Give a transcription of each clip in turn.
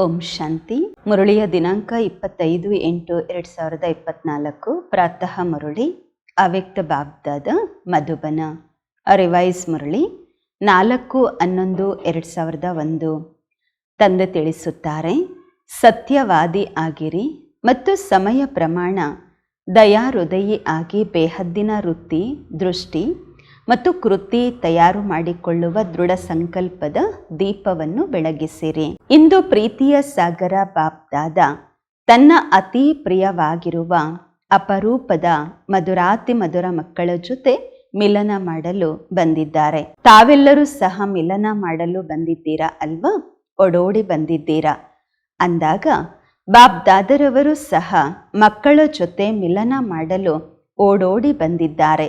ಓಂ ಶಾಂತಿ. ಮುರುಳಿಯ ದಿನಾಂಕ ಇಪ್ಪತ್ತೈದು ಎಂಟು ಎರಡು ಸಾವಿರದ ಇಪ್ಪತ್ನಾಲ್ಕು. ಪ್ರಾತಃ ಮುರುಳಿ, ಅವ್ಯಕ್ತ ಬಾಬ್ದಾದ ಮಧುಬನ. ರಿವೈಸ್ ಮುರಳಿ, ನಾಲ್ಕು ಹನ್ನೊಂದು ಎರಡು ಸಾವಿರದ ಒಂದು. ತಂದೆ ತಿಳಿಸುತ್ತಾರೆ, ಸತ್ಯವಾದಿ ಆಗಿರಿ ಮತ್ತು ಸಮಯ ಪ್ರಮಾಣ ದಯಾ ಹೃದಯಿ ಆಗಿ ಬೇಹದ್ದಿನ ವೃತ್ತಿ, ದೃಷ್ಟಿ ಮತ್ತು ಕೃತಿ ತಯಾರು ಮಾಡಿಕೊಳ್ಳುವ ದೃಢ ಸಂಕಲ್ಪದ ದೀಪವನ್ನು ಬೆಳಗಿಸಿರಿ. ಇಂದು ಪ್ರೀತಿಯ ಸಾಗರ ಬಾಬ್ದಾದ ತನ್ನ ಅತಿ ಪ್ರಿಯವಾಗಿರುವ ಅಪರೂಪದ ಮಧುರಾತಿ ಮಧುರ ಮಕ್ಕಳ ಜೊತೆ ಮಿಲನ ಮಾಡಲು ಬಂದಿದ್ದಾರೆ. ತಾವೆಲ್ಲರೂ ಸಹ ಮಿಲನ ಮಾಡಲು ಬಂದಿದ್ದೀರಾ ಅಲ್ವಾ? ಓಡೋಡಿ ಬಂದಿದ್ದೀರಾ? ಅಂದಾಗ ಬಾಬ್ದಾದರವರು ಸಹ ಮಕ್ಕಳ ಜೊತೆ ಮಿಲನ ಮಾಡಲು ಓಡೋಡಿ ಬಂದಿದ್ದಾರೆ.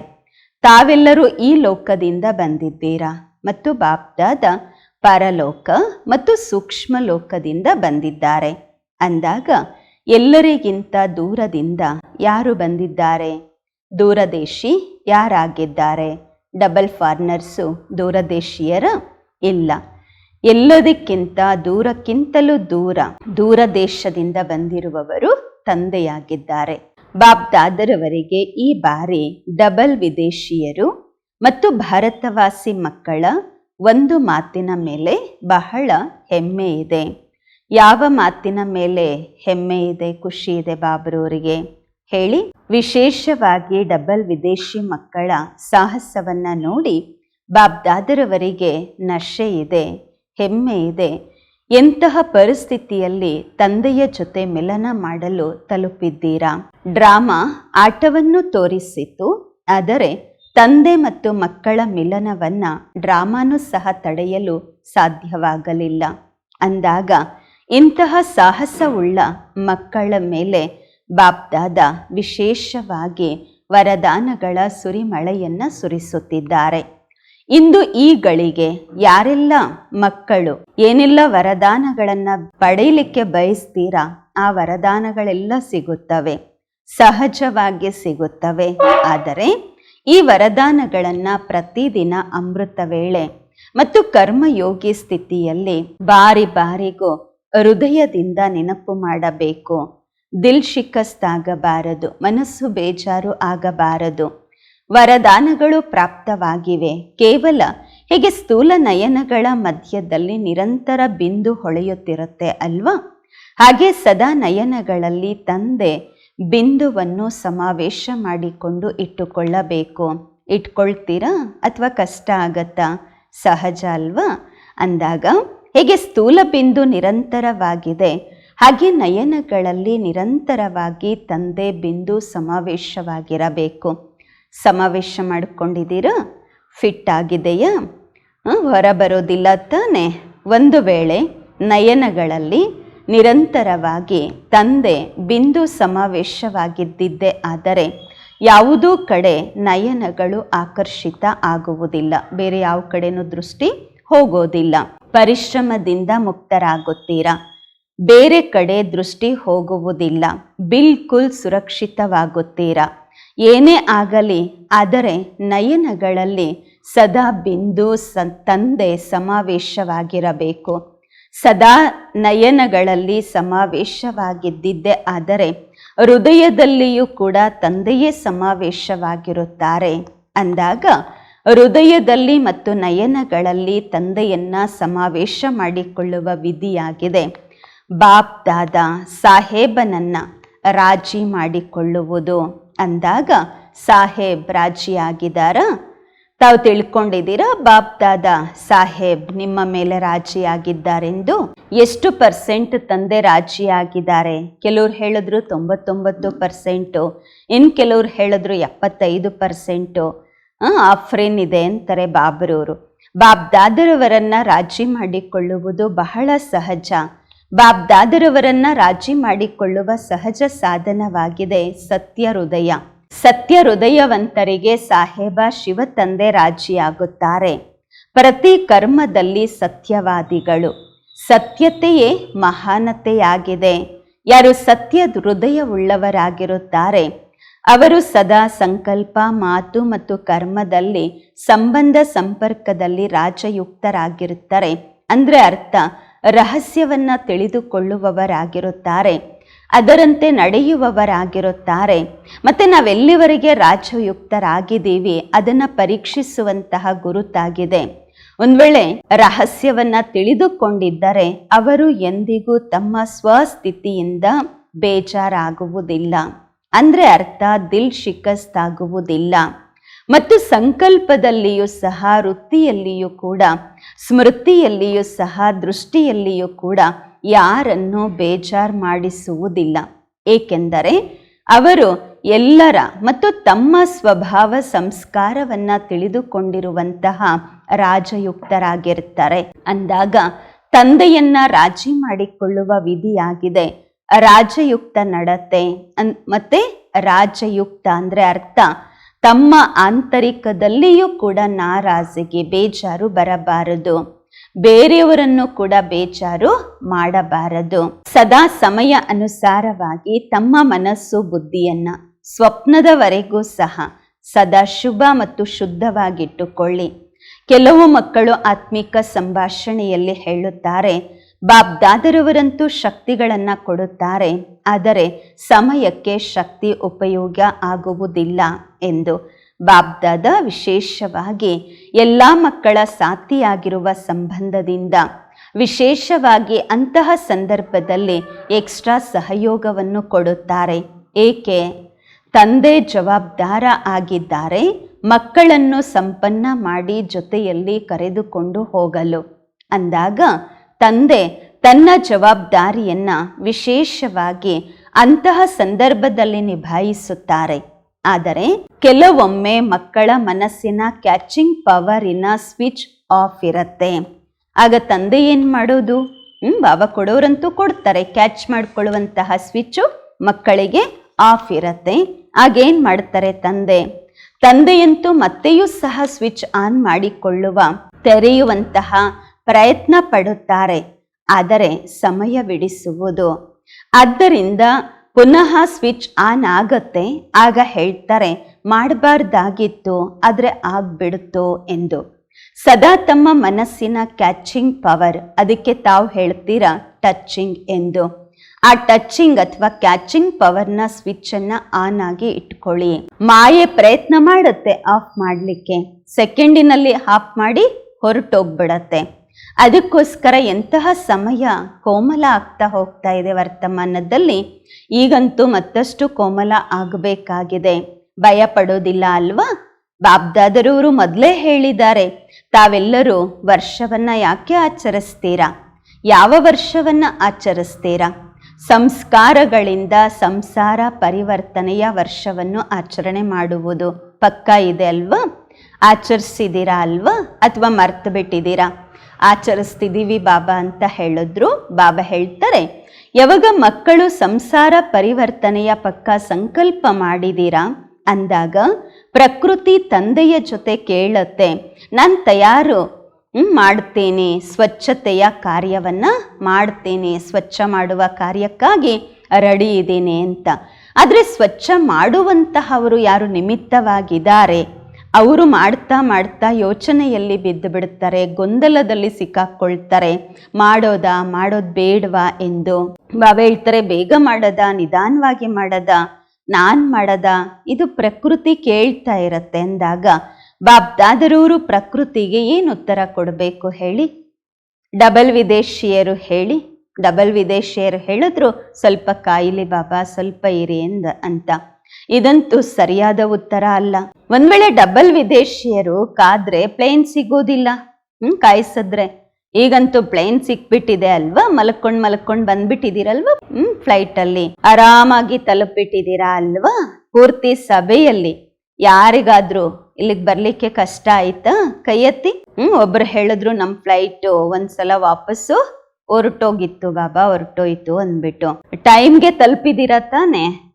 ತಾವೆಲ್ಲರೂ ಈ ಲೋಕದಿಂದ ಬಂದಿದ್ದೀರಾ? ಮತ್ತು ಬಾಪ್ದಾದ ಪರಲೋಕ ಮತ್ತು ಸೂಕ್ಷ್ಮ ಲೋಕದಿಂದ ಬಂದಿದ್ದಾರೆ. ಅಂದಾಗ ಎಲ್ಲರಿಗಿಂತ ದೂರದಿಂದ ಯಾರು ಬಂದಿದ್ದಾರೆ? ದೂರದೇಶಿ ಯಾರಾಗಿದ್ದಾರೆ? ಡಬಲ್ ಫಾರ್ನರ್ಸು ದೂರದೇಶಿಯರ ಇಲ್ಲ. ಎಲ್ಲದಕ್ಕಿಂತ ದೂರಕ್ಕಿಂತಲೂ ದೂರ, ದೂರದೇಶದಿಂದ ಬಂದಿರುವವರು ತಂದೆಯಾಗಿದ್ದಾರೆ. ಬಾಬ್ದಾದರವರಿಗೆ ಈ ಬಾರಿ ಡಬಲ್ ವಿದೇಶಿಯರು ಮತ್ತು ಭಾರತವಾಸಿ ಮಕ್ಕಳ ಒಂದು ಮಾತಿನ ಮೇಲೆ ಬಹಳ ಹೆಮ್ಮೆ ಇದೆ. ಯಾವ ಮಾತಿನ ಮೇಲೆ ಹೆಮ್ಮೆ ಇದೆ, ಖುಷಿ ಇದೆ ಬಾಬ್ರವರಿಗೆ ಹೇಳಿ. ವಿಶೇಷವಾಗಿ ಡಬಲ್ ವಿದೇಶಿ ಮಕ್ಕಳ ಸಾಹಸವನ್ನು ನೋಡಿ ಬಾಬ್ದಾದರವರಿಗೆ ನಶೆ ಇದೆ, ಹೆಮ್ಮೆ ಇದೆ. ಎಂತಹ ಪರಿಸ್ಥಿತಿಯಲ್ಲಿ ತಂದೆಯ ಜೊತೆ ಮಿಲನ ಮಾಡಲು ತಲುಪಿದ್ದೀರಾ? ಡ್ರಾಮಾ ಆಟವನ್ನು ತೋರಿಸಿತು ಆದರೆ ತಂದೆ ಮತ್ತು ಮಕ್ಕಳ ಮಿಲನವನ್ನು ಡ್ರಾಮಾನು ಸಹ ತಡೆಯಲು ಸಾಧ್ಯವಾಗಲಿಲ್ಲ. ಅಂದಾಗ ಇಂತಹ ಸಾಹಸವುಳ್ಳ ಮಕ್ಕಳ ಮೇಲೆ ಬಾಬ್ದಾದ ವಿಶೇಷವಾಗಿ ವರದಾನಗಳ ಸುರಿಮಳೆಯನ್ನು ಸುರಿಸುತ್ತಿದ್ದಾರೆ. ಇಂದು ಈ ಗಳಿಗೆ ಯಾರೆಲ್ಲ ಮಕ್ಕಳು? ಏನೆಲ್ಲ ವರದಾನಗಳನ್ನ ಪಡೆಯಲಿಕ್ಕೆ ಬಯಸ್ತೀರಾ? ಆ ವರದಾನಗಳೆಲ್ಲ ಸಿಗುತ್ತವೆ. ಸಹಜವಾಗಿ ಸಿಗುತ್ತವೆ. ಆದರೆ ಈ ವರದಾನಗಳನ್ನ ಪ್ರತಿದಿನ ಅಮೃತ ವೇಳೆ ಮತ್ತು ಕರ್ಮಯೋಗಿ ಸ್ಥಿತಿಯಲ್ಲಿ ಬಾರಿ ಬಾರಿಗೂ ಹೃದಯದಿಂದ ನೆನಪು ಮಾಡಬೇಕು. ದಿಲ್ ಶಿಕಸ್ತಾಗಬಾರದು. ಮನಸ್ಸು ಬೇಜಾರು ಆಗಬಾರದು. ವರದಾನಗಳು ಪ್ರಾಪ್ತವಾಗಿವೆ. ಕೇವಲ ಹೀಗೆ ಸ್ಥೂಲ ನಯನಗಳ ಮಧ್ಯದಲ್ಲಿ ನಿರಂತರ ಬಿಂದು ಹೊಳೆಯುತ್ತಿರುತ್ತೆ ಅಲ್ವಾ? ಹಾಗೆ ಸದಾ ನಯನಗಳಲ್ಲಿ ತಂದೆ ಬಿಂದುವನ್ನು ಸಮಾವೇಶ ಮಾಡಿಕೊಂಡು ಇಟ್ಟುಕೊಳ್ಳಬೇಕು. ಇಟ್ಕೊಳ್ತೀರಾ? ಅಥವಾ ಕಷ್ಟ ಆಗತ್ತಾ? ಸಹಜ ಅಲ್ವಾ? ಅಂದಾಗ ಹೇಗೆ ಸ್ಥೂಲ ಬಿಂದು ನಿರಂತರವಾಗಿದೆ. ಹಾಗೆ ನಯನಗಳಲ್ಲಿ ನಿರಂತರವಾಗಿ ತಂದೆ ಬಿಂದು ಸಮಾವೇಶವಾಗಿರಬೇಕು. ಸಮಾವೇಶ ಮಾಡಿಕೊಂಡಿದ್ದೀರಾ? ಫಿಟ್ ಆಗಿದೆಯಾ? ಹೊರ ಬರೋದಿಲ್ಲ ತಾನೆ. ಒಂದು ವೇಳೆ ನಯನಗಳಲ್ಲಿ ನಿರಂತರವಾಗಿ ತಂದೆ ಬಿಂದು ಸಮಾವೇಶವಾಗಿದ್ದಿದ್ದೆ ಆದರೆ ಯಾವುದೂ ಕಡೆ ನಯನಗಳು ಆಕರ್ಷಿತ ಆಗುವುದಿಲ್ಲ. ಬೇರೆ ಯಾವ ಕಡೆನೂ ದೃಷ್ಟಿ ಹೋಗೋದಿಲ್ಲ. ಪರಿಶ್ರಮದಿಂದ ಮುಕ್ತರಾಗುತ್ತೀರಾ? ಬೇರೆ ಕಡೆ ದೃಷ್ಟಿ ಹೋಗುವುದಿಲ್ಲ. ಬಿಲ್ಕುಲ್ ಸುರಕ್ಷಿತವಾಗುತ್ತೀರಾ? ಏನೇ ಆಗಲಿ, ಆದರೆ ನಯನಗಳಲ್ಲಿ ಸದಾ ಬಿಂದು ಸ ತಂದೆ ಸಮಾವೇಶವಾಗಿರಬೇಕು. ಸದಾ ನಯನಗಳಲ್ಲಿ ಸಮಾವೇಶವಾಗಿದ್ದಿದ್ದೆ ಆದರೆ ಹೃದಯದಲ್ಲಿಯೂ ಕೂಡ ತಂದೆಯೇ ಸಮಾವೇಶವಾಗಿರುತ್ತಾರೆ. ಅಂದಾಗ ಹೃದಯದಲ್ಲಿ ಮತ್ತು ನಯನಗಳಲ್ಲಿ ತಂದೆಯನ್ನ ಸಮಾವೇಶ ಮಾಡಿಕೊಳ್ಳುವ ವಿಧಿಯಾಗಿದೆ. ಬಾಪ್ ದಾದ ಸಾಹೇಬನನ್ನ ರಾಜಿ ಮಾಡಿಕೊಳ್ಳುವುದು. ಅಂದಾಗ ಸಾಹೇಬ್ ರಾಜಿಯಾಗಿದ್ದಾರ. ತಾವು ತಿಳ್ಕೊಂಡಿದ್ದೀರಾ ಬಾಪ್ ದಾದ ಸಾಹೇಬ್ ನಿಮ್ಮ ಮೇಲೆ ರಾಜಿಯಾಗಿದ್ದಾರೆಂದು? ಎಷ್ಟು ಪರ್ಸೆಂಟ್ ತಂದೆ ರಾಜಿಯಾಗಿದ್ದಾರೆ? ಕೆಲವ್ರು ಹೇಳಿದ್ರು ತೊಂಬತ್ತೊಂಬತ್ತು ಪರ್ಸೆಂಟು, ಇನ್ನು ಕೆಲವ್ರು ಹೇಳಿದ್ರು ಎಪ್ಪತ್ತೈದು ಪರ್ಸೆಂಟು. ಆಫ್ರೇನ್ ಇದೆ ಅಂತಾರೆ ಬಾಬರವರು ಬಾಬ್ದಾದರವರನ್ನು ರಾಜಿ ಮಾಡಿಕೊಳ್ಳುವುದು ಬಹಳ ಸಹಜ. ಬಾಬ್ದಾದರವರನ್ನ ರಾಜಿ ಮಾಡಿಕೊಳ್ಳುವ ಸಹಜ ಸಾಧನವಾಗಿದೆ ಸತ್ಯ ಹೃದಯ. ಸತ್ಯ ಹೃದಯವಂತರಿಗೆ ಸಾಹೇಬ ಶಿವ ತಂದೆ ರಾಜಿಯಾಗುತ್ತಾರೆ. ಪ್ರತಿ ಕರ್ಮದಲ್ಲಿ ಸತ್ಯವಾದಿಗಳು. ಸತ್ಯತೆಯೇ ಮಹಾನತೆಯಾಗಿದೆ. ಯಾರು ಸತ್ಯ ಹೃದಯವುಳ್ಳವರಾಗಿರುತ್ತಾರೆ. ಅವರು ಸದಾ ಸಂಕಲ್ಪ, ಮಾತು ಮತ್ತು ಕರ್ಮದಲ್ಲಿ ಸಂಬಂಧ ಸಂಪರ್ಕದಲ್ಲಿ ರಾಜಯುಕ್ತರಾಗಿರುತ್ತಾರೆ. ಅಂದರೆ ಅರ್ಥ ರಹಸ್ಯವನ್ನ ತಿಳಿದುಕೊಳ್ಳುವವರಾಗಿರುತ್ತಾರೆ. ಅದರಂತೆ ನಡೆಯುವವರಾಗಿರುತ್ತಾರೆ. ಮತ್ತು ನಾವೆಲ್ಲಿವರೆಗೆ ರಾಜಯುಕ್ತರಾಗಿದ್ದೀವಿ ಅದನ್ನು ಪರೀಕ್ಷಿಸುವಂತಹ ಗುರುತಾಗಿದೆ. ಒಂದು ವೇಳೆ ರಹಸ್ಯವನ್ನ ತಿಳಿದುಕೊಂಡಿದ್ದರೆ, ಅವರು ಎಂದಿಗೂ ತಮ್ಮ ಸ್ವಸ್ಥಿತಿಯಿಂದ ಬೇಜಾರಾಗುವುದಿಲ್ಲ. ಅಂದರೆ ಅರ್ಥ ದಿಲ್ ಶಿಕಸ್ತಾಗುವುದಿಲ್ಲ. ಮತ್ತು ಸಂಕಲ್ಪದಲ್ಲಿಯೂ ಸಹ ವೃತ್ತಿಯಲ್ಲಿಯೂ ಕೂಡ ಸ್ಮೃತಿಯಲ್ಲಿಯೂ ಸಹ ದೃಷ್ಟಿಯಲ್ಲಿಯೂ ಕೂಡ ಯಾರನ್ನು ಬೇಜಾರ್ ಮಾಡಿಸುವುದಿಲ್ಲ. ಏಕೆಂದರೆ ಅವರು ಎಲ್ಲರ ಮತ್ತು ತಮ್ಮ ಸ್ವಭಾವ ಸಂಸ್ಕಾರವನ್ನ ತಿಳಿದುಕೊಂಡಿರುವಂತಹ ರಾಜಯುಕ್ತರಾಗಿರ್ತಾರೆ. ಅಂದಾಗ ತಂದೆಯನ್ನ ರಾಜಿ ಮಾಡಿಕೊಳ್ಳುವ ವಿಧಿಯಾಗಿದೆ. ರಾಜಯುಕ್ತ ನಡತೆ ಅನ್ ಮತ್ತೆ ರಾಜಯುಕ್ತ ಅಂದ್ರೆ ಅರ್ಥ ತಮ್ಮ ಆಂತರಿಕದಲ್ಲಿಯೂ ಕೂಡ ನಾರಾಜಿಗೆ ಬೇಜಾರು ಬರಬಾರದು. ಬೇರೆಯವರನ್ನು ಕೂಡ ಬೇಜಾರು ಮಾಡಬಾರದು. ಸದಾ ಸಮಯ ಅನುಸಾರವಾಗಿ ತಮ್ಮ ಮನಸ್ಸು, ಬುದ್ಧಿಯನ್ನ ಸ್ವಪ್ನದವರೆಗೂ ಸಹ ಸದಾ ಶುಭ ಮತ್ತು ಶುದ್ಧವಾಗಿಟ್ಟುಕೊಳ್ಳಿ. ಕೆಲವು ಮಕ್ಕಳು ಆತ್ಮಿಕ ಸಂಭಾಷಣೆಯಲ್ಲಿ ಹೇಳುತ್ತಾರೆ ಬಾಬ್ದಾದರವರಂತೂ ಶಕ್ತಿಗಳನ್ನು ಕೊಡುತ್ತಾರೆ, ಆದರೆ ಸಮಯಕ್ಕೆ ಶಕ್ತಿ ಉಪಯೋಗ ಆಗುವುದಿಲ್ಲ ಎಂದು ಬಾಬ್ದಾದ ವಿಶೇಷವಾಗಿ ಎಲ್ಲ ಮಕ್ಕಳ ಸಾಥಿಯಾಗಿರುವ ಸಂಬಂಧದಿಂದ ವಿಶೇಷವಾಗಿ ಅಂತಹ ಸಂದರ್ಭದಲ್ಲಿ ಎಕ್ಸ್ಟ್ರಾ ಸಹಯೋಗವನ್ನು ಕೊಡುತ್ತಾರೆ. ಏಕೆ? ತಂದೆ ಜವಾಬ್ದಾರ ಆಗಿದ್ದಾರೆ, ಮಕ್ಕಳನ್ನು ಸಂಪನ್ನ ಮಾಡಿ ಜೊತೆಯಲ್ಲಿ ಕರೆದುಕೊಂಡು ಹೋಗಲು. ಅಂದಾಗ ತಂದೆ ತನ್ನ ಜವಾಬ್ದಾರಿಯನ್ನು ವಿಶೇಷವಾಗಿ ಅಂತಹ ಸಂದರ್ಭದಲ್ಲಿ ನಿಭಾಯಿಸುತ್ತಾರೆ. ಆದರೆ ಕೆಲವೊಮ್ಮೆ ಮಕ್ಕಳ ಮನಸ್ಸಿನ ಕ್ಯಾಚಿಂಗ್ ಪವರಿನ ಸ್ವಿಚ್ ಆಫ್ ಇರುತ್ತೆ. ಆಗ ತಂದೆ ಏನು ಮಾಡೋದು? ಹ್ಮ್ ಬಾಬಾ ಕೊಡೋರಂತೂ ಕೊಡ್ತಾರೆ. ಕ್ಯಾಚ್ ಮಾಡಿಕೊಳ್ಳುವಂತಹ ಸ್ವಿಚ್ಚು ಮಕ್ಕಳಿಗೆ ಆಫ್ ಇರತ್ತೆ. ಆಗೇನು ಮಾಡ್ತಾರೆ ತಂದೆ? ತಂದೆಯಂತೂ ಮತ್ತೆಯೂ ಸಹ ಸ್ವಿಚ್ ಆನ್ ಮಾಡಿಕೊಳ್ಳುವ, ತೆರೆಯುವಂತಹ ಪ್ರಯತ್ನ ಪಡುತ್ತಾರೆ ಆದರೆ ಸಮಯವಿಡಿಸುವುದು ಆದ್ದರಿಂದ ಪುನಃ ಸ್ವಿಚ್ ಆನ್ ಆಗತ್ತೆ, ಆಗ ಹೇಳ್ತಾರೆ, ಮಾಡಬಾರ್ದಾಗಿತ್ತು, ಆದರೆ ಆಗ್ಬಿಡುತ್ತೋ ಎಂದು. ಸದಾ ತಮ್ಮ ಮನಸ್ಸಿನ ಕ್ಯಾಚಿಂಗ್ ಪವರ್ ಅದಕ್ಕೆ ತಾವು ಹೇಳ್ತೀರಾ ಟಚಿಂಗ್ ಎಂದು. ಆ ಟಚ್ಚಿಂಗ್ ಅಥವಾ ಕ್ಯಾಚಿಂಗ್ ಪವರ್ನ ಸ್ವಿಚ್ ಅನ್ನ ಆನ್ ಆಗಿ ಇಟ್ಕೊಳ್ಳಿ. ಮಾಯೆ ಪ್ರಯತ್ನ ಮಾಡುತ್ತೆ, ಆಫ್ ಮಾಡಲಿಕ್ಕೆ. ಸೆಕೆಂಡಿನಲ್ಲಿ ಆಫ್ ಮಾಡಿ ಹೊರಟೋಗ್ಬಿಡತ್ತೆ. ಅದಕ್ಕೋಸ್ಕರ ಎಂತಹ ಸಮಯ ಕೋಮಲ ಆಗ್ತಾ ಹೋಗ್ತಾ ಇದೆ ವರ್ತಮಾನದಲ್ಲಿ, ಈಗಂತೂ ಮತ್ತಷ್ಟು ಕೋಮಲ ಆಗಬೇಕಾಗಿದೆ. ಭಯ ಪಡೋದಿಲ್ಲ ಅಲ್ವಾ? ಬಾಬ್ದಾದರವರು ಮೊದಲೇ ಹೇಳಿದ್ದಾರೆ, ತಾವೆಲ್ಲರೂ ವರ್ಷವನ್ನ ಯಾಕೆ ಆಚರಿಸ್ತೀರಾ? ಯಾವ ವರ್ಷವನ್ನ ಆಚರಿಸ್ತೀರಾ? ಸಂಸ್ಕಾರಗಳಿಂದ ಸಂಸಾರ ಪರಿವರ್ತನೆಯ ವರ್ಷವನ್ನು ಆಚರಣೆ ಮಾಡುವುದು ಪಕ್ಕ ಇದೆ ಅಲ್ವಾ? ಆಚರಿಸಿದ್ದೀರಾ ಅಲ್ವಾ? ಅಥವಾ ಮರ್ತು ಬಿಟ್ಟಿದ್ದೀರಾ ಆಚರಿಸ್ತಿದ್ದೀವಿ ಬಾಬಾ ಅಂತ ಹೇಳಿದ್ರು. ಬಾಬಾ ಹೇಳ್ತಾರೆ, ಯಾವಾಗ ಮಕ್ಕಳು ಸಂಸಾರ ಪರಿವರ್ತನೆಯ ಪಕ್ಕ ಸಂಕಲ್ಪ ಮಾಡಿದ್ದೀರಾ ಅಂದಾಗ, ಪ್ರಕೃತಿ ತಂದೆಯ ಜೊತೆ ಕೇಳತ್ತೆ. ನಾನು ತಯಾರು ಮಾಡ್ತೇನೆ. ಸ್ವಚ್ಛತೆಯ ಕಾರ್ಯವನ್ನು ಮಾಡ್ತೇನೆ. ಸ್ವಚ್ಛ ಮಾಡುವ ಕಾರ್ಯಕ್ಕಾಗಿ ರೆಡಿ ಇದ್ದೇನೆ ಅಂತ. ಆದರೆ ಸ್ವಚ್ಛ ಮಾಡುವಂತಹವರು ಯಾರು ನಿಮಿತ್ತವಾಗಿದ್ದಾರೆ? ಅವರು ಮಾಡ್ತಾ ಮಾಡ್ತಾ ಯೋಚನೆಯಲ್ಲಿ ಬಿದ್ದು ಬಿಡುತ್ತಾರೆ, ಗೊಂದಲದಲ್ಲಿ ಸಿಕ್ಕಾಕ್ಕೊಳ್ತಾರೆ ಮಾಡೋದಾ, ಮಾಡೋದ್ ಬೇಡವಾ ಎಂದು ಬಾಬಾ ಹೇಳ್ತಾರೆ, ಬೇಗ ಮಾಡದ, ನಿಧಾನವಾಗಿ ಮಾಡದ, ನಾನ್ ಮಾಡದ? ಇದು ಪ್ರಕೃತಿ ಕೇಳ್ತಾ ಇರತ್ತೆ ಅಂದಾಗ, ಬಾಬ್ದಾದರೂರು ಪ್ರಕೃತಿಗೆ ಏನು ಉತ್ತರ ಕೊಡಬೇಕು ಹೇಳಿ? ಡಬಲ್ ವಿದೇಶಿಯರು ಹೇಳಿ, ಡಬಲ್ ವಿದೇಶಿಯರು ಹೇಳಿದ್ರು, ಸ್ವಲ್ಪ ಕಾಯಿಲೆ ಬಾಬಾ, ಸ್ವಲ್ಪ ಇರಿ ಎಂದ ಅಂತ. ಇದಂತೂ ಸರಿಯಾದ ಉತ್ತರ ಅಲ್ಲ. ಒಂದ್ ವೇಳೆ ಡಬಲ್ ವಿದೇಶಿಯರು ಕಾದ್ರೆ ಪ್ಲೇನ್ ಸಿಗೋದಿಲ್ಲ. ಹ್ಮ್, ಕಾಯಿಸಿದ್ರೆ. ಈಗಂತೂ ಪ್ಲೇನ್ ಸಿಕ್ಬಿಟ್ಟಿದೆ ಅಲ್ವಾ? ಮಲ್ಕೊಂಡ್ ಮಲ್ಕೊಂಡ್ ಬಂದ್ಬಿಟ್ಟಿದ್ದೀರಲ್ವಾ ಹ್ಮ್ ಫ್ಲೈಟ್ ಅಲ್ಲಿ. ಆರಾಮಾಗಿ ತಲುಪಿಟ್ಟಿದ್ದೀರಾ ಅಲ್ವಾ? ಪೂರ್ತಿ ಸಭೆಯಲ್ಲಿ. ಯಾರಿಗಾದ್ರೂ ಇಲ್ಲಿಗೆ ಬರ್ಲಿಕ್ಕೆ ಕಷ್ಟ ಆಯ್ತಾ? ಕೈ ಎತ್ತಿ ಹ್ಮ್, ಒಬ್ರು ಹೇಳಿದ್ರು ನಮ್ ಫ್ಲೈಟ್ ಒಂದ್ಸಲ ವಾಪಸ್ಸು. ಹೊರಟೋಗಿತ್ತು, ಬಾಬಾ, ಹೊರಟೋಯ್ತು ಅಂದ್ಬಿಟ್ಟು. ಟೈಮ್ಗೆ ತಲುಪಿದಿರ ತಾನೆ?